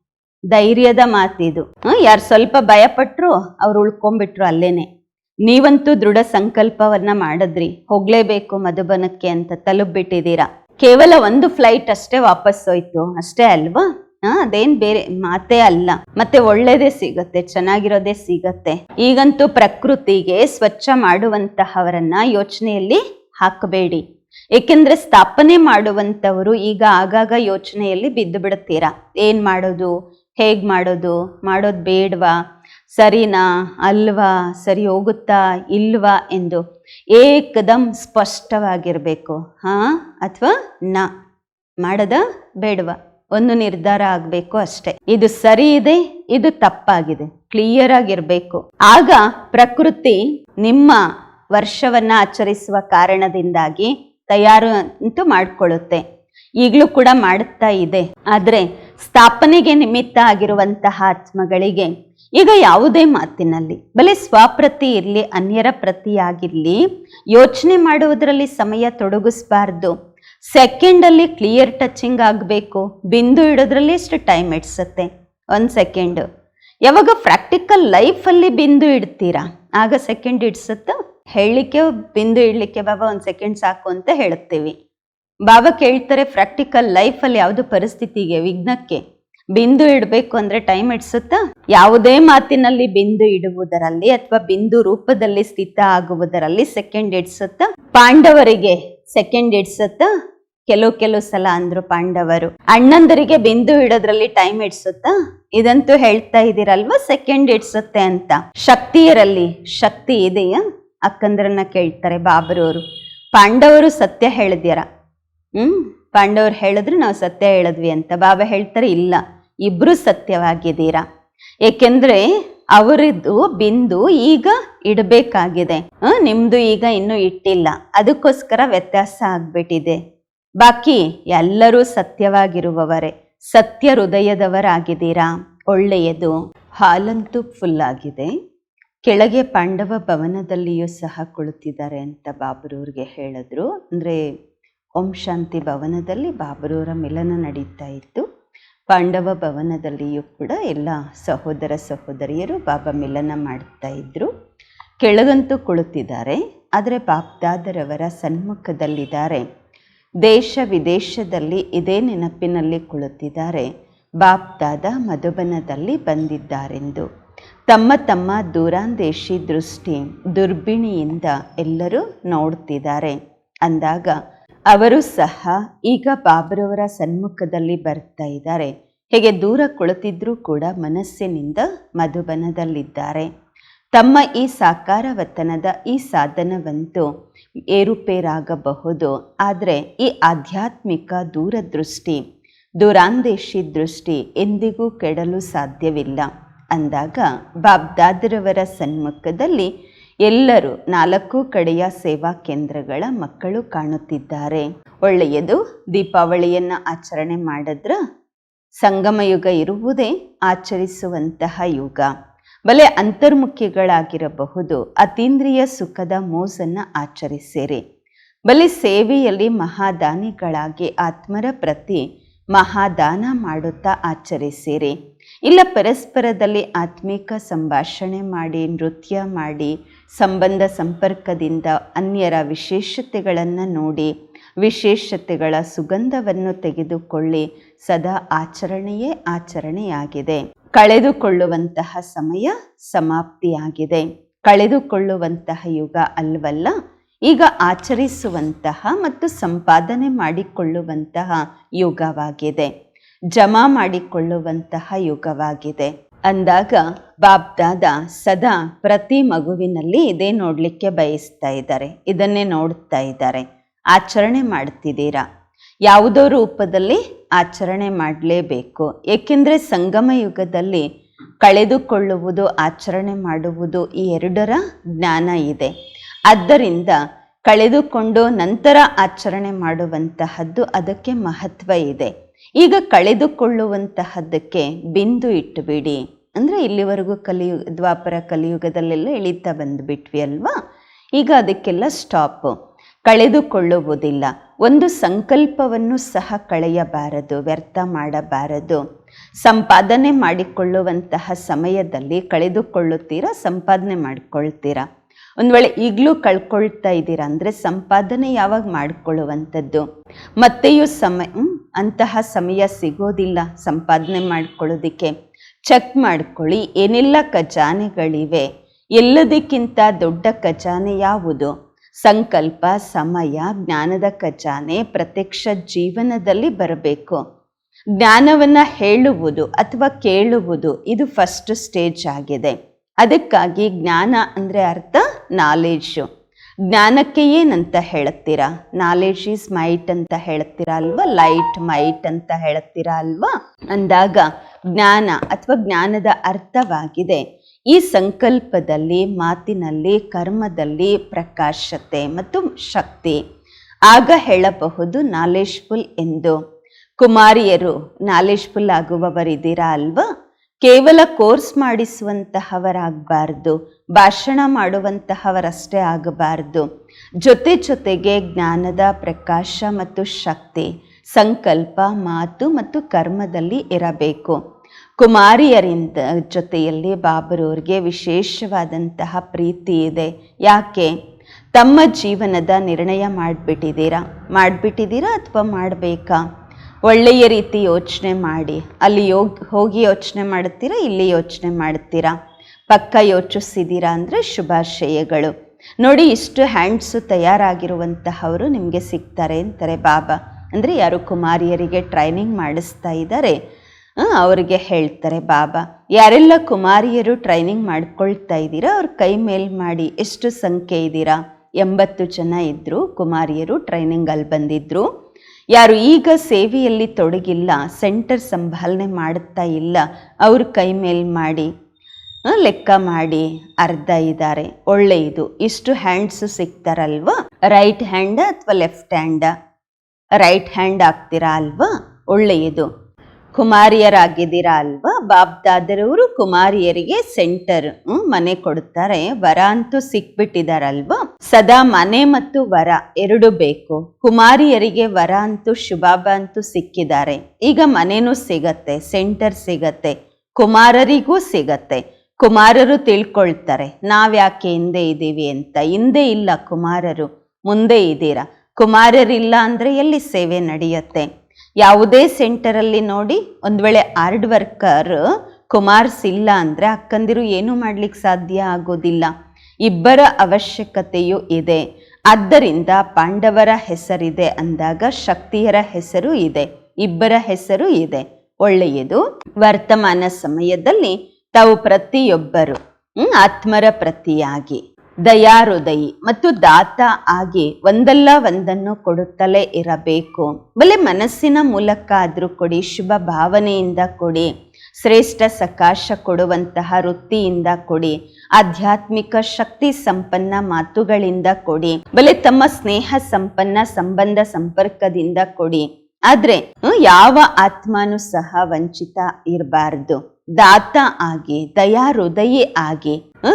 ಧೈರ್ಯದ ಮಾತಿದು. ಯಾರು ಸ್ವಲ್ಪ ಭಯಪಟ್ರು ಅವ್ರು ಉಳ್ಕೊಂಡ್ಬಿಟ್ರು ಅಲ್ಲೇನೆ. ನೀವಂತೂ ದೃಢ ಸಂಕಲ್ಪವನ್ನ ಮಾಡಿದ್ರಿ. ಹೋಗ್ಲೇಬೇಕು ಮಧುಬನಕ್ಕೆ ಅಂತ ತಲುಪಿಬಿಟ್ಟಿದ್ದೀರಾ. ಕೇವಲ ಒಂದು ಫ್ಲೈಟ್ ಅಷ್ಟೇ ವಾಪಸ್ ಹೋಯ್ತು. ಅಷ್ಟೇ ಅಲ್ವಾ? ಹಾ, ಅದೇನ್ ಬೇರೆ ಮಾತೇ ಅಲ್ಲ. ಮತ್ತೆ ಒಳ್ಳೇದೇ ಸಿಗತ್ತೆ, ಚೆನ್ನಾಗಿರೋದೇ ಸಿಗತ್ತೆ. ಈಗಂತೂ ಪ್ರಕೃತಿಗೆ ಸ್ವಚ್ಛ ಮಾಡುವಂತಹವರನ್ನ ಯೋಚನೆಯಲ್ಲಿ ಹಾಕಬೇಡಿ. ಏಕೆಂದ್ರೆ ಸ್ಥಾಪನೆ ಮಾಡುವಂಥವರು ಈಗ ಆಗಾಗ ಯೋಚನೆಯಲ್ಲಿ ಬಿದ್ದು ಬಿಡುತ್ತೀರಾ? ಏನ್ ಮಾಡೋದು? ಹೇಗ್ ಮಾಡೋದು? ಮಾಡೋದು ಬೇಡವಾ? ಸರಿನಾ? ಅಲ್ವಾ? ಸರಿ ಹೋಗುತ್ತಾ? ಇಲ್ವಾ? ಎಂದು ಏಕದಂ ಸ್ಪಷ್ಟವಾಗಿರ್ಬೇಕು. ಹಾ? ಅಥವಾ ನ? ಮಾಡದ ಬೇಡವಾ? ಒಂದು ನಿರ್ಧಾರ ಆಗ್ಬೇಕು ಅಷ್ಟೇ. ಇದು ಸರಿ ಇದೆ ಇದು ತಪ್ಪಾಗಿದೆ. ಕ್ಲಿಯರ್ ಆಗಿರ್ಬೇಕು. ಆಗ ಪ್ರಕೃತಿ ನಿಮ್ಮ ವರ್ಷವನ್ನ ಆಚರಿಸುವ ಕಾರಣದಿಂದಾಗಿ ತಯಾರು ಅಂತೂ ಮಾಡಿಕೊಳ್ಳುತ್ತೆ. ಈಗಲೂ ಕೂಡ ಮಾಡುತ್ತಾ ಇದೆ. ಆದರೆ ಸ್ಥಾಪನೆಗೆ ನಿಮಿತ್ತ ಆಗಿರುವಂತಹ ಆತ್ಮಗಳಿಗೆ ಈಗ ಯಾವುದೇ ಮಾತಿನಲ್ಲಿ, ಬಲಿ ಸ್ವಪ್ರತಿ ಇರಲಿ, ಅನ್ಯರ ಪ್ರತಿಯಾಗಿರಲಿ ಯೋಚನೆ ಮಾಡುವುದರಲ್ಲಿ ಸಮಯ ತೊಡಗಿಸ್ಬಾರ್ದು. ಸೆಕೆಂಡಲ್ಲಿ ಕ್ಲಿಯರ್ ಟಚಿಂಗ್ ಆಗಬೇಕು. ಬಿಂದು ಇಡೋದ್ರಲ್ಲಿ ಎಷ್ಟು ಟೈಮ್ ಇಡ್ಸತ್ತೆ. ಒಂದು ಸೆಕೆಂಡು ಯಾವಾಗ ಪ್ರಾಕ್ಟಿಕಲ್ ಲೈಫಲ್ಲಿ ಬಿಂದು ಇಡ್ತೀರಾ? ಆಗ ಸೆಕೆಂಡ್ ಇಡ್ಸುತ್ತಾ? ಹೇಳಲಿಕ್ಕೆ ಬಿಂದು ಇಡ್ಲಿಕ್ಕೆ ಬಾಬಾ ಒಂದು ಸೆಕೆಂಡ್ ಸಾಕು ಅಂತ ಹೇಳ್ತೀವಿ ಬಾಬಾ ಕೇಳ್ತಾರೆ ಪ್ರಾಕ್ಟಿಕಲ್ ಲೈಫಲ್ಲಿ ಯಾವುದು ಪರಿಸ್ಥಿತಿಗೆ, ವಿಘ್ನಕ್ಕೆ? ಬಿಂದು ಇಡಬೇಕು ಅಂದ್ರೆ ಟೈಮ್ ಇಡ್ಸುತ್ತಾ? ಯಾವುದೇ ಮಾತಿನಲ್ಲಿ ಬಿಂದು ಇಡುವುದರಲ್ಲಿ ಅಥವಾ ಬಿಂದು ರೂಪದಲ್ಲಿ ಸ್ಥಿತ ಆಗುವುದರಲ್ಲಿ ಸೆಕೆಂಡ್ ಇಡ್ಸುತ್ತಾ? ಪಾಂಡವರಿಗೆ ಸೆಕೆಂಡ್ ಇಡ್ಸುತ್ತಾ? ಕೆಲವು ಕೆಲವು ಸಲ ಅಂದ್ರು ಪಾಂಡವರು. ಅಣ್ಣಂದರಿಗೆ ಬಿಂದು ಇಡೋದ್ರಲ್ಲಿ ಟೈಮ್ ಇಡ್ಸುತ್ತಾ? ಇದಂತೂ ಹೇಳ್ತಾ ಇದ್ದೀರಲ್ವಾ ಸೆಕೆಂಡ್ ಇಡ್ಸುತ್ತೆ ಅಂತ. ಶಕ್ತಿಯರಲ್ಲಿ ಶಕ್ತಿ ಇದೆಯಾ? ಅಕ್ಕಂದ್ರನ್ನ ಕೇಳ್ತಾರೆ ಬಾಬರವರು. ಪಾಂಡವರು ಸತ್ಯ ಹೇಳಿದ್ಯಾರ? ಹ್ಮ್, ಪಾಂಡವರು ಹೇಳಿದ್ರು ನಾವು ಸತ್ಯ ಹೇಳಿದ್ವಿ ಅಂತ. ಬಾಬಾ ಹೇಳ್ತಾರೆ, ಇಲ್ಲ, ಇಬ್ರು ಸತ್ಯವಾಗಿದ್ದೀರಾ? ಏಕೆಂದ್ರೆ ಅವರದ್ದು ಬಿಂದು ಈಗ ಇಡಬೇಕಾಗಿದೆ. ನಿಮ್ದು ಈಗ ಇನ್ನೂ ಇಟ್ಟಿಲ್ಲ. ಅದಕ್ಕೋಸ್ಕರ ವ್ಯತ್ಯಾಸ ಆಗ್ಬಿಟ್ಟಿದೆ. ಬಾಕಿ ಎಲ್ಲರೂ ಸತ್ಯವಾಗಿರುವವರೇ. ಸತ್ಯ ಹೃದಯದವರಾಗಿದ್ದೀರಾ? ಒಳ್ಳೆಯದು. ಹಾಲಂತೂ ಫುಲ್ ಆಗಿದೆ. ಕೆಳಗೆ ಪಾಂಡವ ಭವನದಲ್ಲಿಯೂ ಸಹ ಕುಳಿತಿದ್ದಾರೆ ಅಂತ ಬಾಬರೂರಿಗೆ ಹೇಳಿದ್ರು. ಅಂದರೆ ಓಂ ಶಾಂತಿ ಭವನದಲ್ಲಿ ಬಾಬರೂರ ಮಿಲನ ನಡೀತಾ ಇತ್ತು. ಪಾಂಡವ ಭವನದಲ್ಲಿಯೂ ಕೂಡ ಎಲ್ಲ ಸಹೋದರ ಸಹೋದರಿಯರು ಬಾಬಾ ಮಿಲನ ಮಾಡ್ತಾ ಇದ್ರು. ಕೆಳಗಂತೂ ಕುಳಿತಿದ್ದಾರೆ. ಆದರೆ ಬಾಪ್ದಾದರವರ ಸನ್ಮುಖದಲ್ಲಿದ್ದಾರೆ. ದೇಶ ವಿದೇಶದಲ್ಲಿ ಇದೇ ನೆನಪಿನಲ್ಲಿ ಕುಳಿತಿದ್ದಾರೆ. ಬಾಪ್ದಾದ ಮಧುಬನದಲ್ಲಿ ಬಂದಿದ್ದಾರೆಂದು. ತಮ್ಮ ತಮ್ಮ ದೂರಾಂದೇಶಿ ದೃಷ್ಟಿ ದುರ್ಬಿಣಿಯಿಂದ ಎಲ್ಲರೂ ನೋಡ್ತಿದ್ದಾರೆ. ಅಂದಾಗ ಅವರು ಸಹ ಈಗ ಬಾಬರವರ ಸನ್ಮುಖದಲ್ಲಿ ಬರ್ತಾ ಇದ್ದಾರೆ. ಹೇಗೆ ದೂರ ಕುಳಿತಿದ್ರೂ ಕೂಡ ಮನಸ್ಸಿನಿಂದ ಮಧುಬನದಲ್ಲಿದ್ದಾರೆ. ತಮ್ಮ ಈ ಸಾಕಾರ ವತನದ ಈ ಸಾಧನವಂತೂ ಏರುಪೇರಾಗಬಹುದು. ಆದರೆ ಈ ಆಧ್ಯಾತ್ಮಿಕ ದೂರದೃಷ್ಟಿ, ದೂರಾಂದೇಶಿ ದೃಷ್ಟಿ ಎಂದಿಗೂ ಕೆಡಲು ಸಾಧ್ಯವಿಲ್ಲ. ಅಂದಾಗ ಬಾಬ್ದಾದರವರ ಸನ್ಮುಖದಲ್ಲಿ ಎಲ್ಲರೂ ನಾಲ್ಕು ಕಡೆಯ ಸೇವಾ ಕೇಂದ್ರಗಳ ಮಕ್ಕಳು ಕಾಣುತ್ತಿದ್ದಾರೆ. ಒಳ್ಳೆಯದು, ದೀಪಾವಳಿಯನ್ನ ಆಚರಣೆ ಮಾಡಿದ್ರ ಸಂಗಮಯುಗ ಇರುವುದೇ ಆಚರಿಸುವಂತಹ ಯುಗ. ಬಲೆ ಅಂತರ್ಮುಖಿಗಳಾಗಿರಬಹುದು, ಅತೀಂದ್ರಿಯ ಸುಖದ ಮೋಸನ್ನ ಆಚರಿಸಿರಿ. ಬಲೆ ಸೇವೆಯಲ್ಲಿ ಮಹಾದಾನಿಗಳಾಗಿ ಆತ್ಮರ ಪ್ರತಿ ಮಹಾದಾನ ಮಾಡುತ್ತಾ ಆಚರಿಸಿರಿ. ಇಲ್ಲ ಪರಸ್ಪರದಲ್ಲಿ ಆತ್ಮಿಕ ಸಂಭಾಷಣೆ ಮಾಡಿ, ನೃತ್ಯ ಮಾಡಿ, ಸಂಬಂಧ ಸಂಪರ್ಕದಿಂದ ಅನ್ಯರ ವಿಶೇಷತೆಗಳನ್ನು ನೋಡಿ, ವಿಶೇಷತೆಗಳ ಸುಗಂಧವನ್ನು ತೆಗೆದುಕೊಳ್ಳಿ, ಸದಾ ಆಚರಣೆಯೇ ಆಚರಣೆಯಾಗಿದೆ. ಕಳೆದುಕೊಳ್ಳುವಂತಹ ಸಮಯ ಸಮಾಪ್ತಿಯಾಗಿದೆ. ಕಳೆದುಕೊಳ್ಳುವಂತಹ ಯುಗ ಅಲ್ವಲ್ಲ, ಈಗ ಆಚರಿಸುವಂತಹ ಮತ್ತು ಸಂಪಾದನೆ ಮಾಡಿಕೊಳ್ಳುವಂತಹ ಯುಗವಾಗಿದೆ. ಜಮಾ ಮಾಡಿಕೊಳ್ಳುವಂತಹ ಯುಗವಾಗಿದೆ. ಅಂದಾಗ ಬಾಬ್ದಾದ ಸದಾ ಪ್ರತಿ ಮಗುವಿನಲ್ಲಿ ಇದೇ ನೋಡಲಿಕ್ಕೆ ಬಯಸ್ತಾ ಇದ್ದಾರೆ. ಇದನ್ನೇ ನೋಡ್ತಾ ಇದ್ದಾರೆ. ಆಚರಣೆ ಮಾಡ್ತಿದ್ದೀರಾ? ಯಾವುದೋ ರೂಪದಲ್ಲಿ ಆಚರಣೆ ಮಾಡಲೇಬೇಕು. ಏಕೆಂದರೆ ಸಂಗಮ ಯುಗದಲ್ಲಿ ಕಳೆದುಕೊಳ್ಳುವುದು, ಆಚರಣೆ ಮಾಡುವುದು ಈ ಎರಡರ ಜ್ಞಾನ ಇದೆ. ಆದ್ದರಿಂದ ಕಳೆದುಕೊಂಡು ನಂತರ ಆಚರಣೆ ಮಾಡುವಂತಹದ್ದು ಅದಕ್ಕೆ ಮಹತ್ವ ಇದೆ. ಈಗ ಕಳೆದುಕೊಳ್ಳುವಂತಹದ್ದಕ್ಕೆ ಬಿಂದು ಇಟ್ಟುಬಿಡಿ. ಅಂದರೆ ಇಲ್ಲಿವರೆಗೂ ಕಲಿಯು, ದ್ವಾಪರ ಕಲಿಯುಗದಲ್ಲೆಲ್ಲ ಇಳಿತಾ ಬಂದುಬಿಟ್ವಿ ಅಲ್ವಾ? ಈಗ ಅದಕ್ಕೆಲ್ಲ ಸ್ಟಾಪ್ ಕಳೆದುಕೊಳ್ಳುವುದಿಲ್ಲ. ಒಂದು ಸಂಕಲ್ಪವನ್ನು ಸಹ ಕಳೆಯಬಾರದು, ವ್ಯರ್ಥ ಮಾಡಬಾರದು. ಸಂಪಾದನೆ ಮಾಡಿಕೊಳ್ಳುವಂತಹ ಸಮಯದಲ್ಲಿ ಕಳೆದುಕೊಳ್ಳುತ್ತೀರಾ, ಸಂಪಾದನೆ ಮಾಡಿಕೊಳ್ತೀರಾ? ಒಂದು ವೇಳೆ ಈಗಲೂ ಕಳ್ಕೊಳ್ತಾ ಇದ್ದೀರಾ ಅಂದರೆ ಸಂಪಾದನೆ ಯಾವಾಗ ಮಾಡಿಕೊಳ್ಳುವಂಥದ್ದು? ಮತ್ತೆಯೂ ಸಮಯ ಅಂತಹ ಸಮಯ ಸಿಗೋದಿಲ್ಲ ಸಂಪಾದನೆ ಮಾಡ್ಕೊಳ್ಳೋದಕ್ಕೆ. ಚೆಕ್ ಮಾಡ್ಕೊಳ್ಳಿ, ಏನೆಲ್ಲ ಖಜಾನೆಗಳಿವೆ? ಎಲ್ಲದಕ್ಕಿಂತ ದೊಡ್ಡ ಖಜಾನೆ ಯಾವುದು? ಸಂಕಲ್ಪ, ಸಮಯ, ಜ್ಞಾನದ ಖಜಾನೆ, ಪ್ರತ್ಯಕ್ಷ ಜೀವನದಲ್ಲಿ ಬರಬೇಕು. ಜ್ಞಾನವನ್ನು ಹೇಳುವುದು ಅಥವಾ ಕೇಳುವುದು ಇದು ಫಸ್ಟ್ ಸ್ಟೇಜ್ ಆಗಿದೆ. ಅದಕ್ಕಾಗಿ ಜ್ಞಾನ ಅಂದರೆ ಅರ್ಥ? ನಾಲೆಡ್ಜು ಜ್ಞಾನಕ್ಕೆ ಏನಂತ ಹೇಳುತ್ತೀರಾ? ನಾಲೆಡ್ಜ್ ಈಸ್ ಮೈಟ್ ಅಂತ ಹೇಳ್ತೀರಾ ಅಲ್ವಾ? ಲೈಟ್ ಮೈಟ್ ಅಂತ ಹೇಳ್ತೀರಾ ಅಲ್ವಾ? ಅಂದಾಗ ಜ್ಞಾನ ಅಥವಾ ಜ್ಞಾನದ ಅರ್ಥವಾಗಿದೆ. ಈ ಸಂಕಲ್ಪದಲ್ಲಿ, ಮಾತಿನಲ್ಲಿ, ಕರ್ಮದಲ್ಲಿ ಪ್ರಕಾಶತೆ ಮತ್ತು ಶಕ್ತಿ. ಆಗ ಹೇಳಬಹುದು ನಾಲೆಜ್ಫುಲ್ ಎಂದು. ಕುಮಾರಿಯರು ನಾಲೆಜ್ಫುಲ್ ಆಗುವವರಿದ್ದೀರಾ ಅಲ್ವಾ? ಕೇವಲ ಕೋರ್ಸ್ ಮಾಡಿಸುವಂತಹವರಾಗಬಾರ್ದು, ಭಾಷಣ ಮಾಡುವಂತಹವರಷ್ಟೇ ಆಗಬಾರ್ದು. ಜೊತೆ ಜೊತೆಗೆ ಜ್ಞಾನದ ಪ್ರಕಾಶ ಮತ್ತು ಶಕ್ತಿ, ಸಂಕಲ್ಪ, ಮಾತು ಮತ್ತು ಕರ್ಮದಲ್ಲಿ ಇರಬೇಕು. ಕುಮಾರಿಯರಿಂದ ಜೊತೆಯಲ್ಲಿ ಬಾಬರವ್ರಿಗೆ ವಿಶೇಷವಾದಂತಹ ಪ್ರೀತಿ ಇದೆ. ಯಾಕೆ? ತಮ್ಮ ಜೀವನದ ನಿರ್ಣಯ ಮಾಡಿಬಿಟ್ಟಿದ್ದೀರಾ? ಮಾಡಿಬಿಟ್ಟಿದ್ದೀರಾ ಅಥವಾ ಮಾಡಬೇಕಾ? ಒಳ್ಳೆಯ ರೀತಿ ಯೋಚನೆ ಮಾಡಿ. ಅಲ್ಲಿ ಯೋಗ್, ಹೋಗಿ ಯೋಚನೆ ಮಾಡ್ತೀರಾ ಇಲ್ಲಿ ಯೋಚನೆ ಮಾಡ್ತೀರಾ ಪಕ್ಕ ಯೋಚಿಸಿದ್ದೀರಾ ಅಂದರೆ ಶುಭಾಶಯಗಳು. ನೋಡಿ, ಇಷ್ಟು ಹ್ಯಾಂಡ್ಸು ತಯಾರಾಗಿರುವಂತಹವರು ನಿಮಗೆ ಸಿಗ್ತಾರೆ ಅಂತಾರೆ ಬಾಬಾ. ಅಂದರೆ ಯಾರು ಕುಮಾರಿಯರಿಗೆ ಟ್ರೈನಿಂಗ್ ಮಾಡಿಸ್ತಾ ಇದ್ದಾರೆ ಅವರಿಗೆ ಹೇಳ್ತಾರೆ ಬಾಬಾ. ಯಾರೆಲ್ಲ ಕುಮಾರಿಯರು ಟ್ರೈನಿಂಗ್ ಮಾಡ್ಕೊಳ್ತಾ ಇದ್ದೀರಾ, ಅವ್ರ ಕೈ ಮೇಲ್ ಮಾಡಿ ಎಷ್ಟು ಸಂಖ್ಯೆ ಇದ್ದೀರಾ? ಎಂಬತ್ತು ಜನ ಇದ್ದರು ಕುಮಾರಿಯರು ಟ್ರೈನಿಂಗಲ್ಲಿ ಬಂದಿದ್ದರು ಯಾರು ಈಗ ಸೇವೆಯಲ್ಲಿ ತೊಡಗಿಲ್ಲ, ಸೆಂಟರ್ ಸಂಭಾಲನೆ ಮಾಡುತ್ತಾ ಇಲ್ಲ, ಅವ್ರ ಕೈ ಮೇಲೆ ಮಾಡಿ ಲೆಕ್ಕ ಮಾಡಿ ಅರ್ಧ ಇದ್ದಾರೆ ಒಳ್ಳೆಯದು ಇಷ್ಟು ಹ್ಯಾಂಡ್ಸು ಸಿಗ್ತಾರಲ್ವಾ? ರೈಟ್ ಹ್ಯಾಂಡ ಅಥವಾ ಲೆಫ್ಟ್ ಹ್ಯಾಂಡ ರೈಟ್ ಹ್ಯಾಂಡ್ ಆಗ್ತೀರಾ ಅಲ್ವಾ? ಒಳ್ಳೆಯದು ಕುಮಾರಿಯರಾಗಿದ್ದೀರಾ ಅಲ್ವಾ? ಬಾಬ್ದಾದರವರು ಕುಮಾರಿಯರಿಗೆ ಸೆಂಟರ್ ಮನೆ ಕೊಡುತ್ತಾರೆ ವರ ಅಂತೂ ಸಿಕ್ಬಿಟ್ಟಿದಾರಲ್ವಾ? ಸದಾ ಮನೆ ಮತ್ತು ವರ ಎರಡು ಬೇಕು. ಕುಮಾರಿಯರಿಗೆ ವರ ಅಂತೂ ಶುಭಾಬ ಅಂತೂ ಸಿಕ್ಕಿದ್ದಾರೆ. ಈಗ ಮನೆನೂ ಸಿಗತ್ತೆ, ಸೆಂಟರ್ ಸಿಗತ್ತೆ, ಕುಮಾರರಿಗೂ ಸಿಗತ್ತೆ. ಕುಮಾರರು ತಿಳ್ಕೊಳ್ತಾರೆ, ನಾವ್ಯಾಕೆ ಹಿಂದೆ ಇದ್ದೀವಿ ಅಂತ. ಹಿಂದೆ ಇಲ್ಲ ಕುಮಾರರು, ಮುಂದೆ ಇದ್ದೀರಾ? ಕುಮಾರರಿಲ್ಲ ಅಂದರೆ ಎಲ್ಲಿ ಸೇವೆ ನಡೆಯುತ್ತೆ? ಯಾವುದೇ ಸೆಂಟರಲ್ಲಿ ನೋಡಿ, ಒಂದು ವೇಳೆ ಹಾರ್ಡ್ ವರ್ಕರ್ ಕುಮಾರ್ಸ್ ಇಲ್ಲ ಅಂದರೆ ಅಕ್ಕಂದಿರು ಏನೂ ಮಾಡ್ಲಿಕ್ಕೆ ಸಾಧ್ಯ ಆಗೋದಿಲ್ಲ. ಇಬ್ಬರ ಅವಶ್ಯಕತೆಯೂ ಇದೆ. ಆದ್ದರಿಂದ ಪಾಂಡವರ ಹೆಸರಿದೆ ಅಂದಾಗ ಶಕ್ತಿಯರ ಹೆಸರು ಇದೆ. ಇಬ್ಬರ ಹೆಸರು ಇದೆ. ಒಳ್ಳೆಯದು. ವರ್ತಮಾನ ಸಮಯದಲ್ಲಿ ತಾವು ಪ್ರತಿಯೊಬ್ಬರು ಆತ್ಮರ ಪ್ರತಿಯಾಗಿ, ದಯಾಹೃದಯಿ ಮತ್ತು ದಾತ ಆಗಿ ಒಂದಲ್ಲ ಒಂದನ್ನು ಕೊಡುತ್ತಲೇ ಇರಬೇಕು. ಬಲೆ ಮನಸ್ಸಿನ ಮೂಲಕ ಆದರೂ ಕೊಡಿ, ಶುಭ ಭಾವನೆಯಿಂದ ಕೊಡಿ. ಶ್ರೇಷ್ಠ ಸಕಾಶ ಕೊಡುವಂತಹ ವೃತ್ತಿಯಿಂದ ಕೊಡಿ, ಆಧ್ಯಾತ್ಮಿಕ ಶಕ್ತಿ ಸಂಪನ್ನ ಮಾತುಗಳಿಂದ ಕೊಡಿ, ಬಲೆ ತಮ್ಮ ಸ್ನೇಹ ಸಂಪನ್ನ ಸಂಬಂಧ ಸಂಪರ್ಕದಿಂದ ಕೊಡಿ. ಆದ್ರೆ ಯಾವ ಆತ್ಮನೂ ಸಹ ವಂಚಿತ ಇರಬಾರ್ದು. ದಾತ ಆಗಿ ದಯಾ ಹೃದಯಿ ಆಗಿ